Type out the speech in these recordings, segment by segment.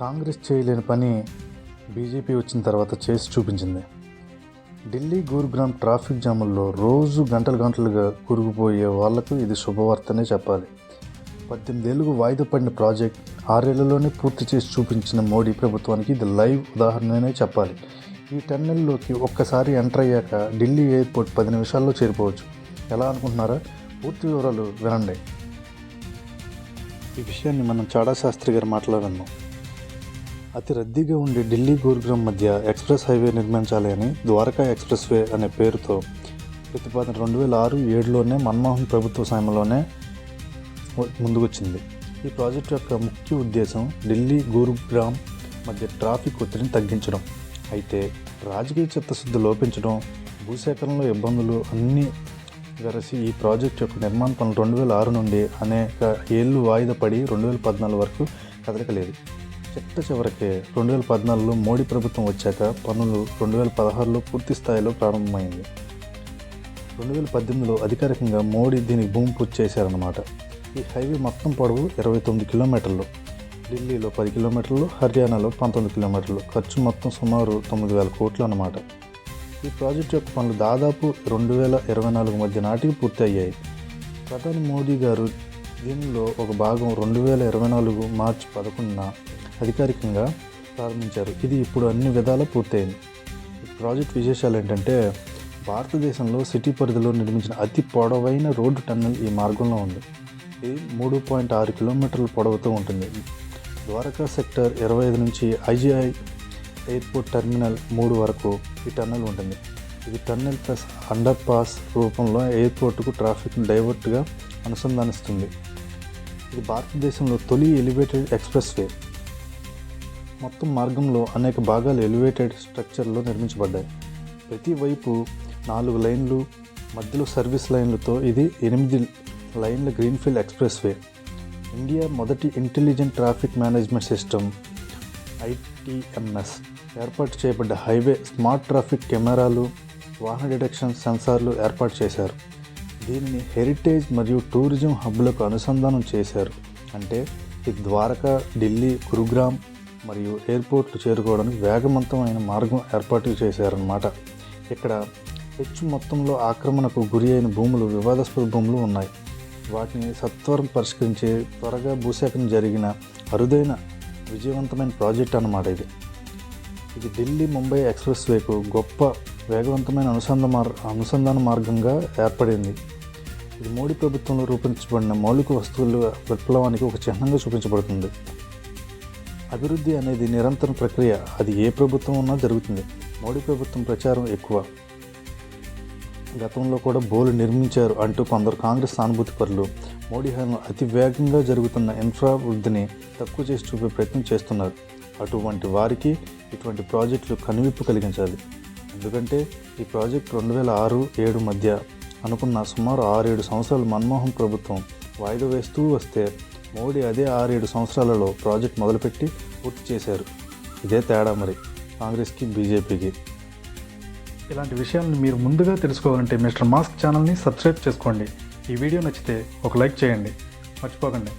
కాంగ్రెస్ చేయలేని పని బీజేపీ వచ్చిన తర్వాత చేసి చూపించింది. ఢిల్లీ గురుగ్రామ్ ట్రాఫిక్ జాముల్లో రోజు గంటలు గంటలుగా కురుగుపోయే వాళ్ళకు ఇది శుభవార్తనే చెప్పాలి. పద్దెనిమిదేళ్ళకు వాయిదా పడిన ప్రాజెక్ట్ ఆరేళ్ళలోనే పూర్తి చేసి చూపించిన మోడీ ప్రభుత్వానికి ఇది లైవ్ ఉదాహరణనే చెప్పాలి. ఈ టన్నెల్లోకి ఒక్కసారి ఎంటర్ అయ్యాక ఢిల్లీ ఎయిర్పోర్ట్ పది నిమిషాల్లో చేరిపోవచ్చు. ఎలా అనుకుంటున్నారా? పూర్తి వివరాలు వినండి. ఈ విషయాన్ని మనం చాడా శాస్త్రి గారు మాట్లాడన్నాం అతి రద్దీగా ఉండే ఢిల్లీ గురుగ్రామ్ మధ్య ఎక్స్ప్రెస్ హైవే నిర్మించాలి అని ద్వారకా ఎక్స్ప్రెస్ వే అనే పేరుతో ప్రతిపాదన రెండు వేల ఆరు ఏడులోనే మన్మోహన్ ప్రభుత్వ సమయంలోనే ముందుకొచ్చింది. ఈ ప్రాజెక్టు యొక్క ముఖ్య ఉద్దేశం ఢిల్లీ గురుగ్రామ్ మధ్య ట్రాఫిక్ ఒత్తిడిని తగ్గించడం. అయితే రాజకీయ చిత్తశుద్ధి లోపించడం భూసేకరణలో ఇబ్బందులు అన్నీ వెరసి ఈ ప్రాజెక్ట్ యొక్క నిర్మాణ పనులు రెండు వేల ఆరు నుండి అనేక ఏళ్ళు వాయిదా పడి రెండు వేల పద్నాలుగు వరకు కదలకలేదు. చిట్ట చివరికి రెండు వేల పద్నాలుగులో మోడీ ప్రభుత్వం వచ్చాక పనులు రెండు వేల పదహారులో పూర్తి స్థాయిలో ప్రారంభమైంది. రెండు వేల పద్దెనిమిదిలో అధికారికంగా మోడీ దీనికి భూమి పూర్తి చేశారన్నమాట. ఈ హైవే మొత్తం పొడవు ఇరవై తొమ్మిది కిలోమీటర్లు. ఢిల్లీలో పది కిలోమీటర్లు హర్యానాలో పంతొమ్మిది కిలోమీటర్లు. ఖర్చు మొత్తం సుమారు తొమ్మిది వేల కోట్లు అన్నమాట. ఈ ప్రాజెక్టు యొక్క పనులు దాదాపు రెండు వేల ఇరవై నాలుగు మధ్య నాటికి పూర్తి అయ్యాయి. ప్రధాని మోదీ గారు దీనిలో ఒక భాగం రెండు వేల ఇరవై నాలుగు మార్చి పదకొండున అధికారికంగా ప్రారంభించారు. ఇది ఇప్పుడు అన్ని విధాలా పూర్తయింది. ఈ ప్రాజెక్ట్ విశేషాలు ఏంటంటే భారతదేశంలో సిటీ పరిధిలో నిర్మించిన అతి పొడవైన రోడ్డు టన్నెల్ ఈ మార్గంలో ఉంది. ఇది మూడు పాయింట్ ఆరు కిలోమీటర్ల పొడవుతో ఉంటుంది. ద్వారకా సెక్టర్ ఇరవై ఐదు నుంచి ఐజీఐ ఎయిర్పోర్ట్ టెర్మినల్ మూడు వరకు ఈ టన్నెల్ ఉంటుంది. ఇది టన్నెల్ ప్లస్ అండర్ పాస్ రూపంలో ఎయిర్పోర్టుకు ట్రాఫిక్ను డైవర్ట్గా అనుసంధానిస్తుంది. ఇది భారతదేశంలో తొలి ఎలివేటెడ్ ఎక్స్ప్రెస్ వే మొత్తం మార్గంలో అనేక భాగాలు ఎలివేటెడ్ స్ట్రక్చర్లో నిర్మించబడ్డాయి. ప్రతి వైపు నాలుగు లైన్లు మధ్యలో సర్వీస్ లైన్లతో ఇది ఎనిమిది లైన్ల గ్రీన్ఫీల్డ్ ఎక్స్ప్రెస్ వే ఇండియా మొదటి intelligent traffic management system ITMS ఏర్పాటు చేయబడ్డ హైవే స్మార్ట్ ట్రాఫిక్ కెమెరాలు వాహన డిటెక్షన్ సెన్సార్లు ఏర్పాటు చేశారు. దీనిని హెరిటేజ్ మరియు టూరిజం హబ్లకు అనుసంధానం చేశారు. అంటే ఇది ద్వారకా ఢిల్లీ గురుగ్రామ్ మరియు ఎయిర్పోర్ట్లు చేరుకోవడానికి వేగవంతమైన మార్గం ఏర్పాటు చేశారన్నమాట. ఇక్కడ హెచ్చు మొత్తంలో ఆక్రమణకు గురి అయిన భూములు వివాదాస్పద భూములు ఉన్నాయి. వాటిని సత్వరం పరిష్కరించే త్వరగా భూసేకరణ జరిగిన అరుదైన విజయవంతమైన ప్రాజెక్ట్ అన్నమాట ఇది. ఇది ఢిల్లీ ముంబై ఎక్స్ప్రెస్ వేకు గొప్ప వేగవంతమైన అనుసంధ మార్ అనుసంధాన మార్గంగా ఏర్పడింది. ఇది మోడీ ప్రభుత్వంలో రూపొందించబడిన మౌలిక వస్తువుల విప్లవానికి ఒక చిహ్నంగా చూపించబడుతుంది. అభివృద్ధి అనేది నిరంతర ప్రక్రియ. అది ఏ ప్రభుత్వం ఉన్నా జరుగుతుంది. మోడీ ప్రభుత్వం ప్రచారం ఎక్కువ. గతంలో కూడా బోలు నిర్మించారు అంటూ కొందరు కాంగ్రెస్ సానుభూతి పరులు. మోడీ హయాంలో అతి వేగంగా జరుగుతున్న ఇన్ఫ్రా వృద్ధిని తక్కువ చేసి చూపే ప్రయత్నం చేస్తున్నారు. అటువంటి వారికి ఇటువంటి ప్రాజెక్టులు కనువిప్పు కలిగించాలి. ఎందుకంటే ఈ ప్రాజెక్ట్ రెండు వేల ఆరు ఏడు మధ్య అనుకున్న సుమారు ఆరేడు సంవత్సరాలు మన్మోహన్ ప్రభుత్వం వాయిదా వేస్తూ వస్తే మోడీ అదే ఆరేడు సంవత్సరాలలో ప్రాజెక్ట్ మొదలుపెట్టి పూర్తి చేశారు. ఇదే తేడా మరి కాంగ్రెస్కి బీజేపీకి. ఇలాంటి విషయాలను మీరు ముందుగా తెలుసుకోవాలంటే మిస్టర్ మాస్క్ ఛానల్ని సబ్స్క్రైబ్ చేసుకోండి. ఈ వీడియో నచ్చితే ఒక లైక్ చేయండి. మర్చిపోకండి.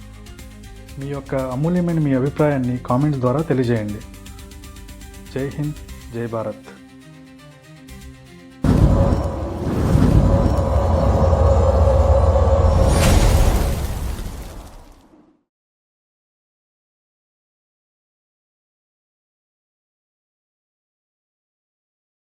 మీ యొక్క అమూల్యమైన మీ అభిప్రాయాన్ని కామెంట్స్ ద్వారా తెలియజేయండి. జై హింద్ జై భారత్.